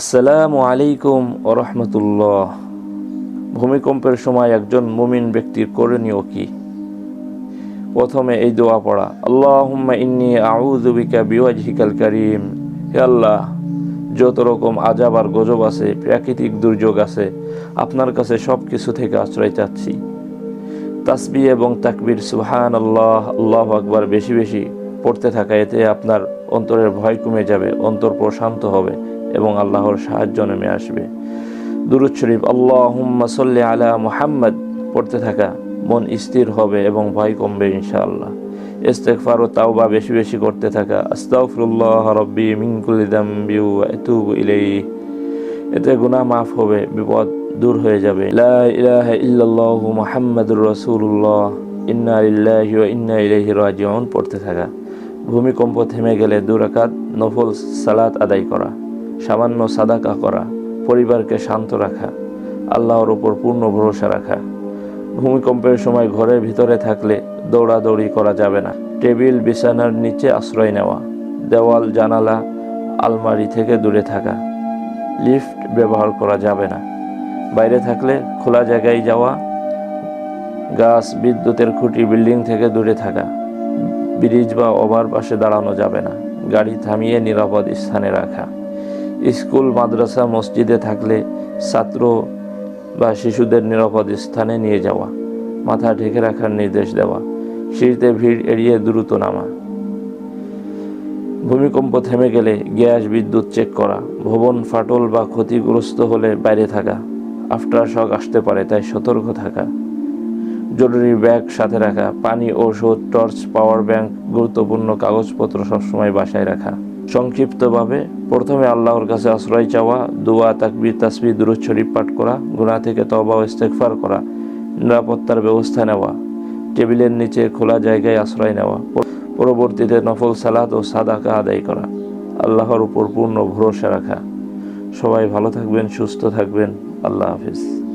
আসসালামু আলাইকুম ওরহমতুল্লাহ ভূমিকম্পের সময় একজন মুমিন ব্যক্তির করণীয় কি? প্রথমে এই দোয়া পড়া, আল্লাহুম্মা ইন্নি আউযু বিকা বিওয়াজহিকাল কারীম। হে আল্লাহ, যত রকম আজাব আর গজব আছে, প্রাকৃতিক দুর্যোগ আছে, আপনার কাছে সব কিছু থেকে আশ্রয় চাচ্ছি। তাসবি এবং তাকবির সুহান আল্লাহ আল্লাহ আকবার, বেশি বেশি পড়তে থাকা, এতে আপনার অন্তরের ভয় কমে যাবে, অন্তর প্রশান্ত হবে। এবং আল্লাহর সাহায্য নেমে আসবে। দুরুদ শরীফ আল্লাহ সাল্লি আলা মুহাম্মদ পড়তে থাকা, মন স্থির হবে এবং ভয় কমবে ইনশাআল্লাহ। ইস্তেগফার ও তাওবা বেশি বেশি করতে থাকা, আস্তাগফিরুল্লাহ রব্বি মিন ওয়া আতুবু ইলাইহি এতে গুনাহ মাফ হবে, বিপদ দূর হয়ে যাবে। লা ইলাহা ইল্লাল্লাহু মুহাম্মাদুর রাসূলুল্লাহ ইন্না লিল্লাহি ওয়া ইন্না ইলাইহি রাজিউন পড়তে থাকা। ভূমিকম্প থেমে গেলে দুরাকাত নফল সালাত আদায় করা। সামান্য সাদাকা করা, পরিবারকে শান্ত রাখা, আল্লাহর উপর পূর্ণ ভরসা রাখা। ভূমিকম্পের সময় ঘরের ভিতরে থাকলে দৌড়াদৌড়ি করা যাবে না। টেবিল বিছানার নিচে আশ্রয় নেওয়া, দেওয়াল, জানালা, আলমারি থেকে দূরে থাকা। লিফট ব্যবহার করা যাবে না। বাইরে থাকলে খোলা জায়গায় যাওয়া, গাছ, বিদ্যুতের খুঁটি, বিল্ডিং থেকে দূরে থাকা। ব্রিজ বা ওভারপাসে দাঁড়ানো যাবে না। গাড়ি থামিয়ে নিরাপদ স্থানে রাখা। স্কুল, মাদ্রাসা, মসজিদে থাকলে ছাত্র বা শিশুদের নিরাপদ স্থানে নিয়ে যাওয়া, মাথা ঢেকে রাখার নির্দেশ দেওয়া, সিঁড়িতে ভিড় এড়িয়ে দ্রুত নামা। ভূমিকম্প থেমে গেলে গ্যাস, বিদ্যুৎ চেক করা, ভবন ফাটল বা ক্ষতিগ্রস্ত হলে বাইরে থাকা আফটার শক আসতে পারে তাই সতর্ক থাকা, জরুরি ব্যাগ সাথে রাখা, পানি, ঔষধ টর্চ পাওয়ার ব্যাংক গুরুত্বপূর্ণ কাগজপত্র সবসময় বাসায় রাখা। সংক্ষিপ্তভাবে প্রথমে আল্লাহর কাছে আশ্রয় চাওয়া, দোয়া, তাকবির তাসবি দুরুদ শরীফ পাঠ করা গুণা থেকে তবা ও ইস্তেকফার করা, নিরাপত্তার ব্যবস্থা নেওয়া, টেবিলের নিচে খোলা জায়গায় আশ্রয় নেওয়া, পরবর্তীতে নফল সালাদ ও সাদাকা আদায় করা, আল্লাহর উপর পূর্ণ ভরসা রাখা। সবাই ভালো থাকবেন, সুস্থ থাকবেন। আল্লাহ হাফিজ।